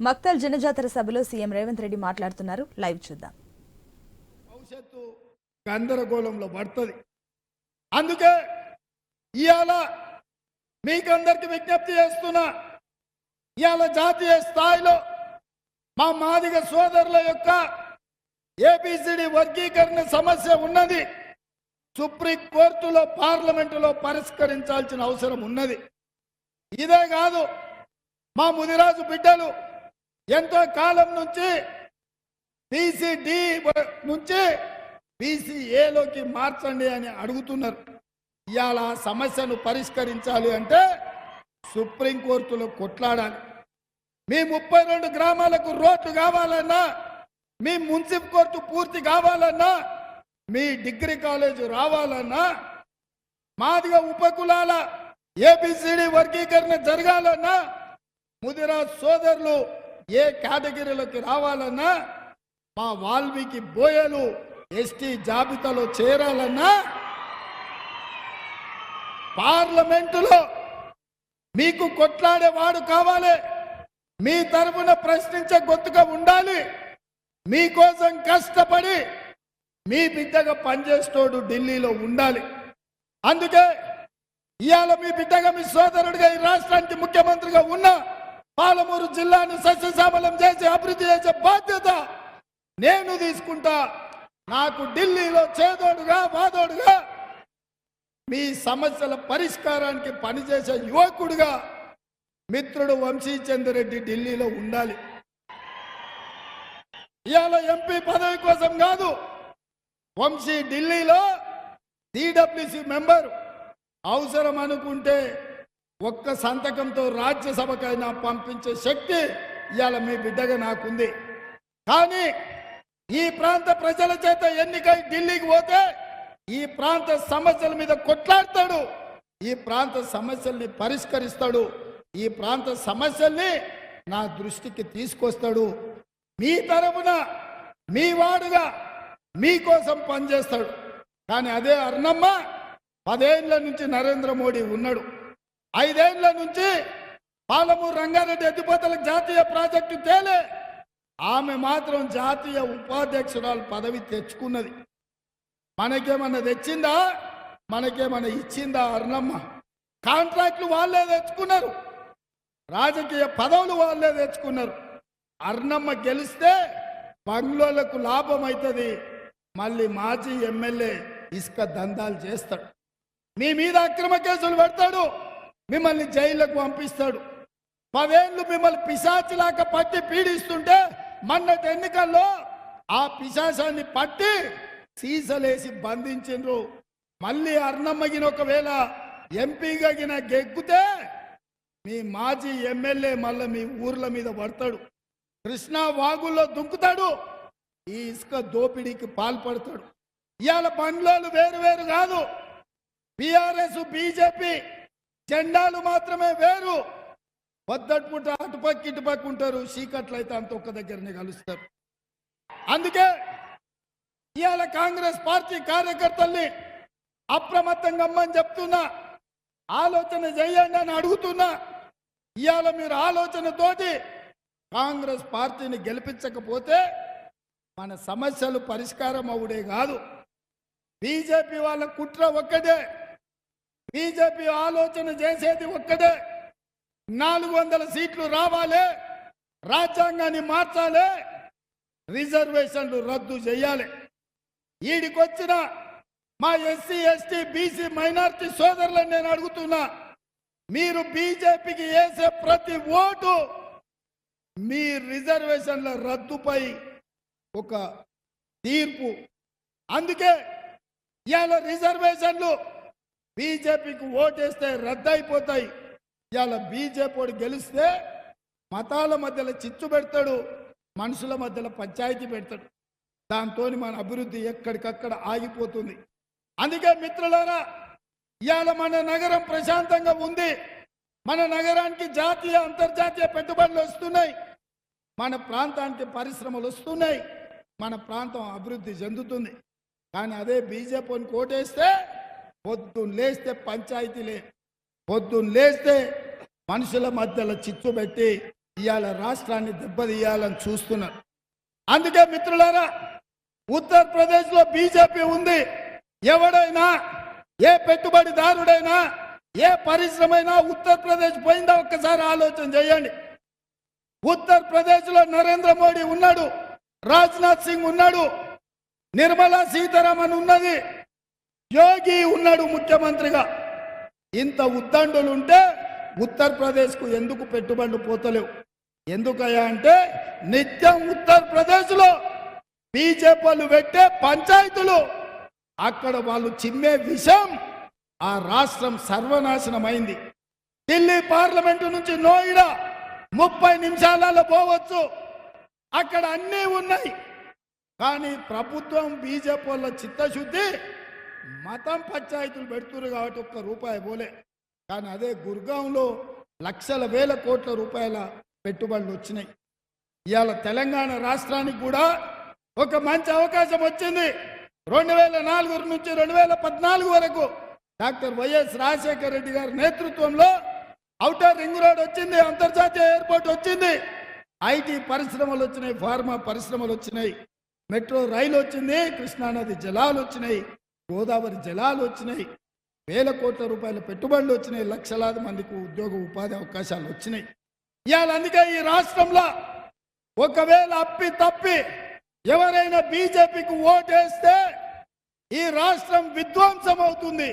మక్తల్ జనజాతర సభలో సీఎం రేవంత్ రెడ్డి మాట్లాడుతున్నారు. లైవ్ చూద్దాం. భవిష్యత్తు గందరగోళంలో పడుతుంది. అందుకే ఇవాళ మీకందరికి విజ్ఞప్తి చేస్తున్నా ఇవాళ జాతీయ స్థాయిలో మా మాదిగ సోదరుల యొక్క ఏబిసిడి వర్గీకరణ సమస్య ఉన్నది. సుప్రీం కోర్టులో పార్లమెంటులో పరిష్కరించాల్సిన అవసరం ఉన్నది. ఇదే కాదు మా ముదిరాజు బిడ్డలు ఎంతో కాలం నుంచి బీసీడి నుంచి బీసీఏలోకి మార్చండి అని అడుగుతున్నారు. ఇవాళ ఆ సమస్యను పరిష్కరించాలి అంటే సుప్రీంకోర్టులో కొట్లాడాలి. మీ ముప్పై రెండు గ్రామాలకు రోడ్లు కావాలన్నా మీ మున్సిపల్ కోర్టు పూర్తి కావాలన్నా మీ డిగ్రీ కాలేజ్ రావాలన్నా మాదిగా ఉపకులాల ఏబిసిడి వర్గీకరణ జరగాలన్నా ముదిరా సోదరులు ఏ కేటగిరీలోకి రావాలన్నా మా వాల్మీకి బోయలు ఎస్టీ జాబితాలో చేరాలన్నా పార్లమెంటులో మీకు కొట్లాడేవాడు కావాలి. మీ తరపున ప్రశ్నించే గొంతుగా ఉండాలి. మీకోసం కష్టపడి మీ బిడ్డగా పనిచేస్తోడు ఢిల్లీలో ఉండాలి. అందుకే ఇవాళ మీ బిడ్డగా మీ సోదరుడిగా ఈ రాష్ట్రానికి ముఖ్యమంత్రిగా ఉన్న పాలమూరు జిల్లాను సస్యశ్యామలం చేసి అభివృద్ధి చేసే బాధ్యత నేను తీసుకుంటా. నాకు ఢిల్లీలో చేదోడుగా వాదోడుగా మీ సమస్యల పరిష్కారానికి పనిచేసే యువకుడుగా మిత్రుడు వంశీచంద్రెడ్డి ఢిల్లీలో ఉండాలి. ఇవాళ ఎంపీ పదవి కోసం కాదు వంశీ ఢిల్లీలో సిడబ్ల్యూసి మెంబర్. అవసరం అనుకుంటే ఒక్క సంతకంతో రాజ్యసభకైనా పంపించే శక్తి ఇవాళ మీ బిడ్డగా నాకుంది. కానీ ఈ ప్రాంత ప్రజల చేత ఎన్నికై ఢిల్లీకి పోతే ఈ ప్రాంత సమస్యల మీద కొట్లాడతాడు. ఈ ప్రాంత సమస్యల్ని పరిష్కరిస్తాడు. ఈ ప్రాంత సమస్యల్ని నా దృష్టికి తీసుకొస్తాడు. మీ తరపున మీ వాడుగా మీకోసం పనిచేస్తాడు. కానీ అదే అర్ణమ్మ పదేళ్ళ నుంచి నరేంద్ర మోడీ ఉన్నాడు. ఐదేళ్ళ నుంచి పాలమూరు రంగారెడ్డి ఎత్తిపోతలకు జాతీయ ప్రాజెక్టు తేలే. ఆమె మాత్రం జాతీయ ఉపాధ్యక్షురాలు పదవి తెచ్చుకున్నది. మనకేమన్నా తెచ్చిందా? మనకేమన్నా ఇచ్చిందా అర్ణమ్మ? కాంట్రాక్ట్లు వాళ్ళే తెచ్చుకున్నారు. రాజకీయ పదవులు వాళ్ళే తెచ్చుకున్నారు. అర్ణమ్మ గెలిస్తే బంగ్లోలకు లాభం అవుతుంది మళ్ళీ మాజీ ఎమ్మెల్యే ఇసుక దందాలు చేస్తాడు. మీ మీద అక్రమ కేసులు పెడతాడు. మిమ్మల్ని జైలుకు పంపిస్తాడు. పదేళ్ళు మిమ్మల్ని పిశాచిలాగా పట్టి పీడిస్తుంటే మొన్నటి ఎన్నికల్లో ఆ పిశాచాన్ని పట్టి సీసలేసి బంధించిండ్రు. మళ్ళీ అర్ణమ్మగిన ఒకవేళ ఎంపీగా గిన గెగ్గుతే మీ మాజీ ఎమ్మెల్యే మళ్ళీ మీ ఊర్ల మీద పడతాడు. కృష్ణా వాగుల్లో దుంకుతాడు. ఈ ఇసుక దోపిడీకి పాల్పడతాడు. ఇవాళ బంగ్లాలు వేరు వేరు కాదు. బీఆర్ఎస్ బీజేపీ జెండాలు మాత్రమే వేరు. పొద్దట్పుట అటుపక్క ఇటుపక్క ఉంటారు. చీకట్లు అయితే అంత ఒక్క దగ్గరనే కలుస్తారు. అందుకే ఇవాళ కాంగ్రెస్ పార్టీ కార్యకర్తల్ని అప్రమత్తంగా అమ్మని చెప్తున్నా ఆలోచన చేయండి అని అడుగుతున్నా. ఇవాళ మీరు ఆలోచనతోటి కాంగ్రెస్ పార్టీని గెలిపించకపోతే మన సమస్యలు పరిష్కారం అవుడే కాదు. బీజేపీ వాళ్ళ కుట్ర ఒక్కటే. బీజేపీ ఆలోచన చేసేది ఒక్కటే. నాలుగు వందల సీట్లు రావాలి రాజ్యాంగాన్ని మార్చాలి రిజర్వేషన్లు రద్దు చేయాలి. ఈడికొచ్చిన మా ఎస్సీ ఎస్టీ బీసీ మైనార్టీ సోదరులను నేను అడుగుతున్నా మీరు బీజేపీకి వేసే ప్రతి ఓటు మీ రిజర్వేషన్ల రద్దుపై ఒక తీర్పు. అందుకే ఇవాళ రిజర్వేషన్లు బీజేపీకి ఓటేస్తే రద్దయిపోతాయి. ఇవాళ బీజేపీ గెలిస్తే మతాల మధ్యలో చిచ్చు పెడతాడు మనుషుల మధ్యలో పంచాయతీ పెడతాడు. దాంతో మన అభివృద్ధి ఎక్కడికక్కడ ఆగిపోతుంది. అందుకే మిత్రులారా ఇవాళ మన నగరం ప్రశాంతంగా ఉంది. మన నగరానికి జాతీయ అంతర్జాతీయ పెట్టుబడులు వస్తున్నాయి. మన ప్రాంతానికి పరిశ్రమలు వస్తున్నాయి. మన ప్రాంతం అభివృద్ధి చెందుతుంది. కానీ అదే బీజేపీని కోటేస్తే పొద్దున్న లేస్తే పంచాయతీలే పొద్దున్న లేస్తే మనుషుల మధ్యలో చిచ్చు పెట్టి ఇవాళ రాష్ట్రాన్ని దెబ్బతీయాలని చూస్తున్నారు. అందుకే మిత్రులారా ఉత్తరప్రదేశ్లో బీజేపీ ఉంది. ఎవడైనా ఏ పెట్టుబడిదారుడైనా ఏ పరిశ్రమైనా ఉత్తరప్రదేశ్ పోయిందా ఒక్కసారి ఆలోచన చేయండి. ఉత్తరప్రదేశ్లో నరేంద్ర మోడీ ఉన్నాడు రాజ్నాథ్ సింగ్ ఉన్నాడు నిర్మలా సీతారామన్ ఉన్నది. యోగి ఉన్నాడు ముఖ్యమంత్రిగా. ఇంత ఉద్దండులు ఉంటే ఉత్తరప్రదేశ్కు ఎందుకు పెట్టుబడులు పోతలేవు? ఎందుకయ్యా అంటే నిత్యం ఉత్తరప్రదేశ్లో బీజేపీలు పెట్టే పంచాయతీలు. అక్కడ వాళ్ళు చిమ్మే విషం ఆ రాష్ట్రం సర్వనాశనమైంది. ఢిల్లీ పార్లమెంటు నుంచి నోయిడా ముప్పై నిమిషాలలో పోవచ్చు. అక్కడ అన్నీ ఉన్నాయి. కానీ ప్రభుత్వం బీజేపీ వాళ్ళ చిత్తశుద్ధి మతం పంచాయతీలు పెడుతున్నారు కాబట్టి ఒక్క రూపాయి పోలే. కానీ అదే గుర్గాంలో లక్షల వేల కోట్ల రూపాయల పెట్టుబడులు వచ్చినాయి. ఇవాళ తెలంగాణ రాష్ట్రానికి కూడా ఒక మంచి అవకాశం వచ్చింది. రెండు వేల నాలుగు నుంచి రెండు వేల పద్నాలుగు వరకు డాక్టర్ వైఎస్ రాజశేఖర రెడ్డి గారి నేతృత్వంలో అవుటర్ రింగ్ రోడ్ వచ్చింది అంతర్జాతీయ ఎయిర్పోర్ట్ వచ్చింది. ఐటీ పరిశ్రమలు వచ్చినాయి ఫార్మా పరిశ్రమలు వచ్చినాయి మెట్రో రైలు వచ్చింది కృష్ణానది జలాలు వచ్చినాయి. గోదావరి జలాలు వచ్చినాయి వేల కోట్ల రూపాయల పెట్టుబడులు వచ్చినాయి లక్షలాది మందికి ఉద్యోగ ఉపాధి అవకాశాలు వచ్చినాయి. ఇవాళ అందుకే ఈ రాష్ట్రంలో ఒకవేళ అప్పి తప్పి ఎవరైనా బీజేపీకి ఓటేస్తే ఈ రాష్ట్రం విధ్వంసం అవుతుంది.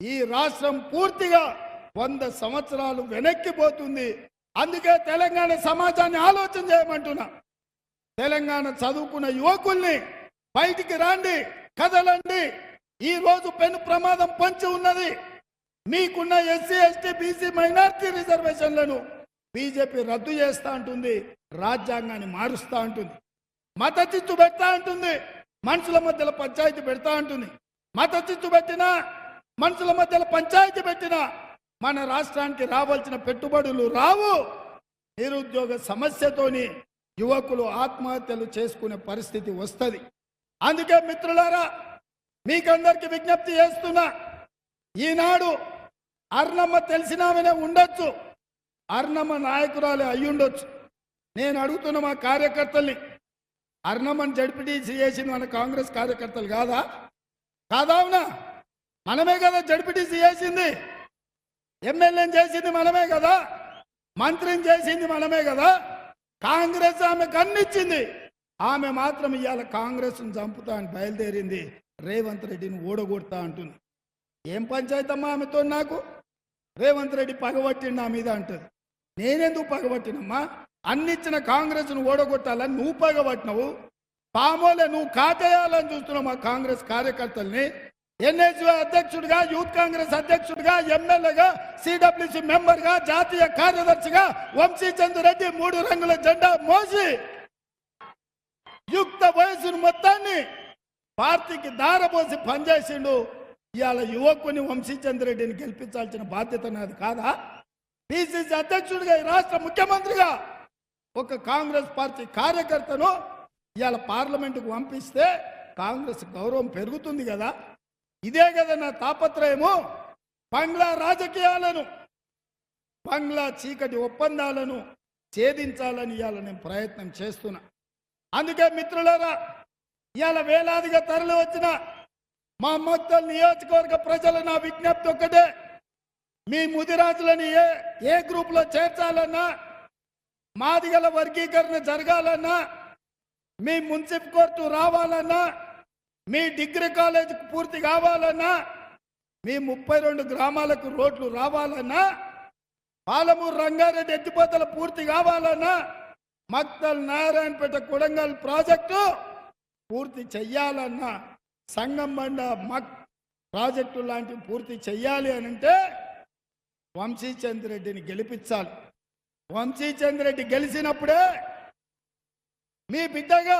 ఈ రాష్ట్రం పూర్తిగా వంద సంవత్సరాలు వెనక్కిపోతుంది అందుకే తెలంగాణ సమాజాన్ని ఆలోచన చేయమంటున్నా. తెలంగాణ చదువుకున్న యువకుల్ని బయటికి రాండి. కదలండి. ఈ రోజు పెను ప్రమాదం పంచి ఉన్నది. మీకున్న ఎస్సీ ఎస్టీ బీసీ మైనార్టీ రిజర్వేషన్లను బీజేపీ రద్దు చేస్తా అంటుంది రాజ్యాంగాన్ని మారుస్తా అంటుంది. మత చిచ్చు పెడతా అంటుంది మనుషుల మధ్యలో పంచాయతీ పెడతా అంటుంది. మత చిచ్చు పెట్టినా మనుషుల మధ్యలో పంచాయతీ పెట్టినా మన రాష్ట్రానికి రావాల్సిన పెట్టుబడులు రావు. నిరుద్యోగ సమస్యతోని యువకులు ఆత్మహత్యలు చేసుకునే పరిస్థితి వస్తుంది. అందుకే మిత్రులారా మీకందరికి విజ్ఞప్తి చేస్తున్నా ఈనాడు అర్ణమ్మ తెలిసినామనే ఉండొచ్చు అర్ణమ్మ నాయకురాలే అయ్యుండొచ్చు. నేను అడుగుతున్న మా కార్యకర్తల్ని అర్ణమ్మని జడ్పీటీసీ చేసింది మన కాంగ్రెస్ కార్యకర్తలు కాదా? కాదా అవునా? మనమే కదా జడ్పీటీసీ చేసింది. ఎమ్మెల్యేని చేసింది మనమే కదా మంత్రిని చేసింది మనమే కదా కాంగ్రెస్ ఆమె కన్నిచ్చింది ఆమె మాత్రం ఇవాళ కాంగ్రెస్ను చంపుతా అని బయలుదేరింది. రేవంత్ రెడ్డిని ఓడగొడతా అంటుంది. ఏం పంచాయతీ అమ్మా ఆమెతో నాకు? రేవంత్ రెడ్డి పగబట్టిండు నా మీద అంటుంది. నేనెందుకు పగబట్టినమ్మా? అన్నిచ్చిన కాంగ్రెస్ను ఓడగొట్టాలని నువ్వు పగబట్టినవు. పామోలే నువ్వు కాటేయాలని చూస్తున్నావు మా కాంగ్రెస్ కార్యకర్తల్ని. ఎన్ఎస్యూ అధ్యక్షుడిగా యూత్ కాంగ్రెస్ అధ్యక్షుడిగా ఎమ్మెల్యేగా సిడబ్ల్యూసి మెంబర్గా జాతీయ కార్యదర్శిగా వంశీచంద్ర రెడ్డి మూడు రంగుల జెండా మోసి యుక్త వయసును మొత్తాన్ని పార్టీకి దారపోసి పనిచేసిండు ఇవాళ యువకుని వంశీచంద్ర రెడ్డిని గెలిపించాల్సిన బాధ్యత నాది కాదా? పిసిసి అధ్యక్షుడిగా ఈ రాష్ట్ర ముఖ్యమంత్రిగా ఒక కాంగ్రెస్ పార్టీ కార్యకర్తను ఇవాళ పార్లమెంటుకు పంపిస్తే కాంగ్రెస్ గౌరవం పెరుగుతుంది కదా? ఇదే కదా నా తాపత్రయము. బంగ్లా రాజకీయాలను బంగ్లా చీకటి ఒప్పందాలను ఛేదించాలని ఇవాళ నేను ప్రయత్నం చేస్తున్నా. అందుకే మిత్రులారా ఇవాళ వేలాదిగా తరలి వచ్చిన మా మొత్తం నియోజకవర్గ ప్రజల నా విజ్ఞప్తి ఒక్కటే. మీ ముదిరాజులని ఏ ఏ గ్రూప్లో చేర్చాలన్నా మాదిగల వర్గీకరణ జరగాలన్నా మీ మున్సిపల్ కోర్టు రావాలన్నా మీ డిగ్రీ కాలేజ్ పూర్తి కావాలన్నా మీ ముప్పై రెండు గ్రామాలకు రోడ్లు రావాలన్నా పాలమూరు రంగారెడ్డి ఎత్తిపోతలు పూర్తి కావాలన్నా మక్తల్ నారాయణపేట కొడంగల్ ప్రాజెక్టు పూర్తి చెయ్యాలన్నా సంగం బండ మక్ ప్రాజెక్టు లాంటివి పూర్తి చెయ్యాలి అని అంటే వంశీచంద్రెడ్డిని గెలిపించాలి. వంశీచంద్రెడ్డి గెలిచినప్పుడే మీ బిడ్డగా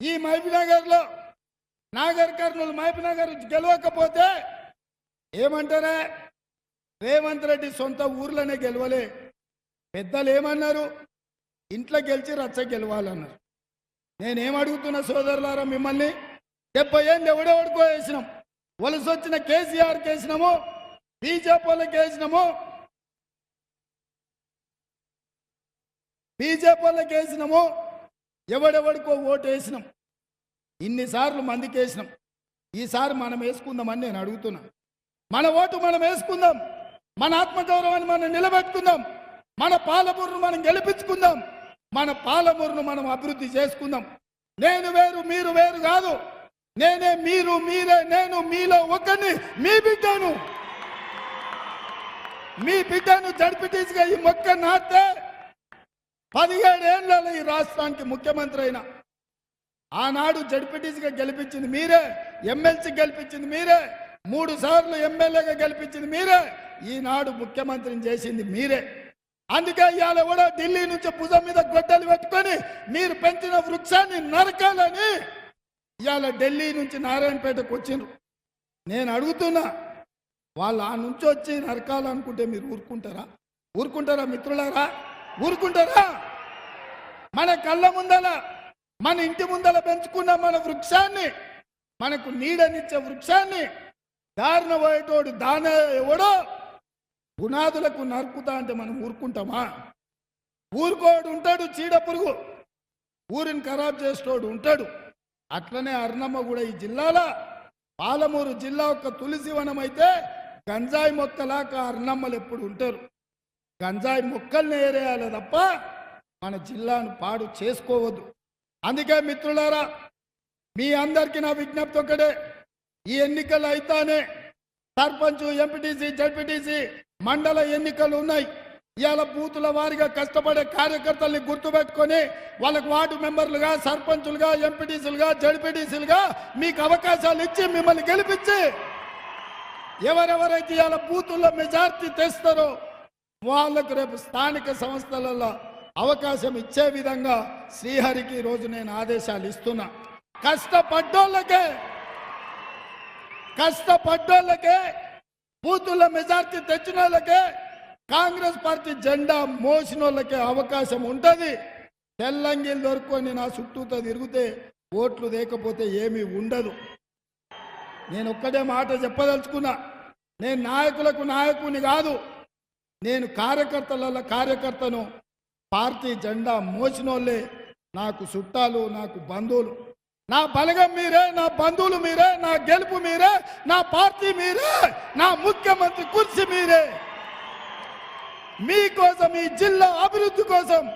ఈ మహబూబ్నగర్లో నాగర్ కర్నూలు మహబూబ్నగర్ గెలవకపోతే ఏమంటారా? రేవంత్ రెడ్డి సొంత ఊర్లోనే గెలవలే. పెద్దలు ఏమన్నారు? ఇంట్లో గెలిచి రచ్చ గెలవాలన్నారు. నేనేం అడుగుతున్నా సోదరులారా మిమ్మల్ని డెబ్బై ఏళ్ళు ఎవడెవడికో వేసినాం. వలస వచ్చిన కేసీఆర్కి వేసినాము బీజేపీ వాళ్ళకి వేసినాము బీజేపీ వాళ్ళకి వేసినాము ఎవడెవడికో ఓటు వేసినాం. ఇన్నిసార్లు మందికి వేసినాం. ఈసారి మనం వేసుకుందామని నేను అడుగుతున్నా. మన ఓటు మనం వేసుకుందాం. మన ఆత్మగౌరవాన్ని మనం నిలబెట్టుకుందాం. మన పాలమూరును మనం గెలిపించుకుందాం. మన పాలమూరును మనం అభివృద్ధి చేసుకుందాం. నేను వేరు మీరు వేరు కాదు. నేనే మీరు మీరే నేను మీలో ఒకరిని మీ బిడ్డను. మీ బిడ్డను జడ్పీటీస్గా ఈ మొక్క నాటితే పదిహేడేళ్ళలో ఈ రాష్ట్రానికి ముఖ్యమంత్రి అయినా ఆనాడు జడ్పీటీసీగా గెలిపించింది మీరే ఎమ్మెల్సీ గెలిపించింది మీరే మూడు సార్లు ఎమ్మెల్యేగా గెలిపించింది మీరే ఈనాడు ముఖ్యమంత్రిని చేసింది మీరే. అందుకే ఇవాళ కూడా ఢిల్లీ నుంచి భుజం మీద గొడ్డలు పెట్టుకొని మీరు పెంచిన వృక్షాన్ని నరకాలని ఇవాళ ఢిల్లీ నుంచి నారాయణపేటకు వచ్చిండ్రు. నేను అడుగుతున్నా వాళ్ళు ఆ నుంచి వచ్చి నరకాలనుకుంటే మీరు ఊరుకుంటారా? ఊరుకుంటారా మిత్రులారా? ఊరుకుంటారా? మన కళ్ళ ముందల మన ఇంటి ముందల పెంచుకున్న మన వృక్షాన్ని మనకు నీడనిచ్చే వృక్షాన్ని దారిన పోయేటోడు దాన ఎవడో పునాదులకు నరుకుతా అంటే మనం ఊరుకుంటామా? ఊరుకోడు ఉంటాడు చీడ పురుగు. ఊరిని ఖరాబ్ చేసేటోడు ఉంటాడు. అట్లనే అర్ణమ్మ కూడా ఈ జిల్లాలో పాలమూరు జిల్లా ఒక తులసివనం అయితే గంజాయి మొక్కలాగా అర్ణమ్మలు ఎప్పుడు ఉంటారు. గంజాయి మొక్కల్ని ఏరేయాలి తప్ప మన జిల్లాను పాడు చేసుకోవద్దు. అందుకే మిత్రులారా మీ అందరికీ నా విజ్ఞప్తి ఒక్కడే ఈ ఎన్నికలు అయితేనే సర్పంచ్ ఎంపీటీసీ జడ్పీటీసీ మండల ఎన్నికలు ఉన్నాయి. ఇవాళ బూతుల వారిగా కష్టపడే కార్యకర్తల్ని గుర్తుపెట్టుకొని వాళ్ళకు వార్డు మెంబర్లుగా సర్పంచులుగా ఎంపీటీసీలుగా జడ్పీటీసీలుగా మీకు అవకాశాలు ఇచ్చి మిమ్మల్ని గెలిపించి ఎవరెవరైతే ఇవాళ బూతుల్లో మెజార్టీ తెస్తారో వాళ్ళకు రేపు స్థానిక సంస్థలలో అవకాశం ఇచ్చే విధంగా శ్రీహరికి రోజు నేను ఆదేశాలు ఇస్తున్నా. కష్టపడ్డోళ్ళకే కష్టపడ్డోళ్ళకే బూతుల మెజార్టీ తెచ్చిన వాళ్ళకే కాంగ్రెస్ పార్టీ జెండా మోసిన వాళ్ళకే అవకాశం ఉంటుంది. తెల్లంగిలు దొరుకుని నా చుట్టూతో తిరిగితే ఓట్లు లేకపోతే ఏమీ ఉండదు. నేను ఒక్కటే మాట చెప్పదలుచుకున్నా నేను నాయకులకు నాయకుని కాదు నేను కార్యకర్తల కార్యకర్తను. పార్టీ జెండా మోసినోళ్ళే నాకు చుట్టాలు నాకు బంధువులు. నా బలగం మీరే నా బంధువులు మీరే నా గెలుపు మీరే నా పార్టీ మీరే నా ముఖ్యమంత్రి కుర్చీ మీరే. మీకోసం ఈ జిల్లా అభివృద్ధి కోసం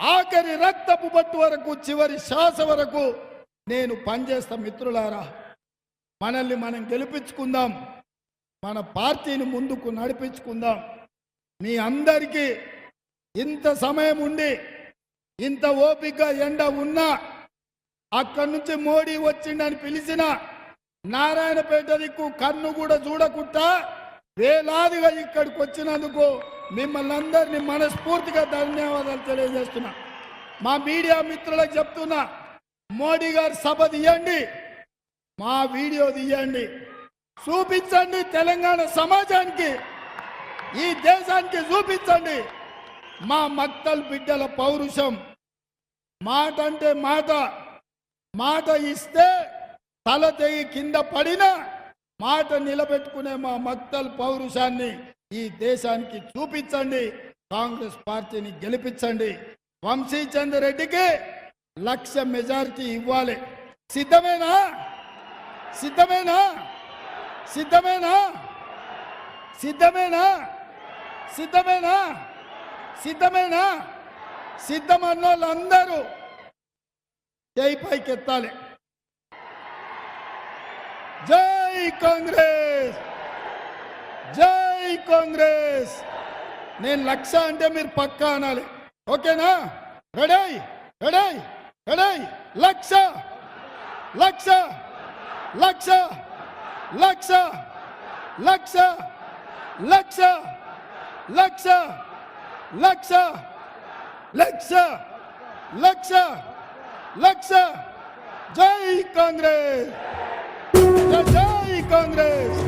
ఆఖరి రక్తపు బట్టు వరకు చివరి శ్వాస వరకు నేను పనిచేస్తా మిత్రులారా. మనల్ని మనం గెలిపించుకుందాం. మన పార్టీని ముందుకు నడిపించుకుందాం. మీ అందరికీ ఇంత సమయం ఉండి ఇంత ఓపిక ఎండ ఉన్నా అక్కడి నుంచి మోడీ వచ్చిండని పిలిచిన నారాయణపేట దిక్కు కన్ను కూడా చూడకుండా వేలాదిగా ఇక్కడికి వచ్చినందుకు మిమ్మల్ని అందరినీ మనస్ఫూర్తిగా ధన్యవాదాలు తెలియజేస్తున్నా. మా మీడియా మిత్రులకు చెప్తున్నా మోడీ గారు సభ తీయండి మా వీడియో తీయండి చూపించండి తెలంగాణ సమాజానికి ఈ దేశానికి చూపించండి. మా మక్తల్ బిడ్డల పౌరుషం మాట అంటే మాట. మాట ఇస్తే తల తెగి కింద పడిన మాట నిలబెట్టుకునే మా మక్తల్ పౌరుషాన్ని ఈ దేశానికి చూపించండి. కాంగ్రెస్ పార్టీని గెలిపించండి. వంశీచంద్ర రెడ్డికి లక్ష మెజారిటీ ఇవ్వాలి. సిద్ధమేనా? సిద్ధమేనా? సిద్ధమేనా? సిద్ధమేనా? సిద్ధమేనా? సిద్ధమేనా? సిద్ధమన్నోళ్ళందరూ జై పైకెత్తాలి జై కాంగ్రెస్ జై కాంగ్రెస్ నేను లక్ష అంటే మీరు పక్కా అనాలి ఓకేనా రెడై రెడై రెడై లక్ష లక్ష లక్ష లక్ష లక్ష లక్ష లక్ష లక్ష లక్ష లక్ష ಲಕ್ಷ ಜೈ ಕಾಂಗ್ರೆಸ್ ಜೈ ಕಾಂಗ್ರೆಸ್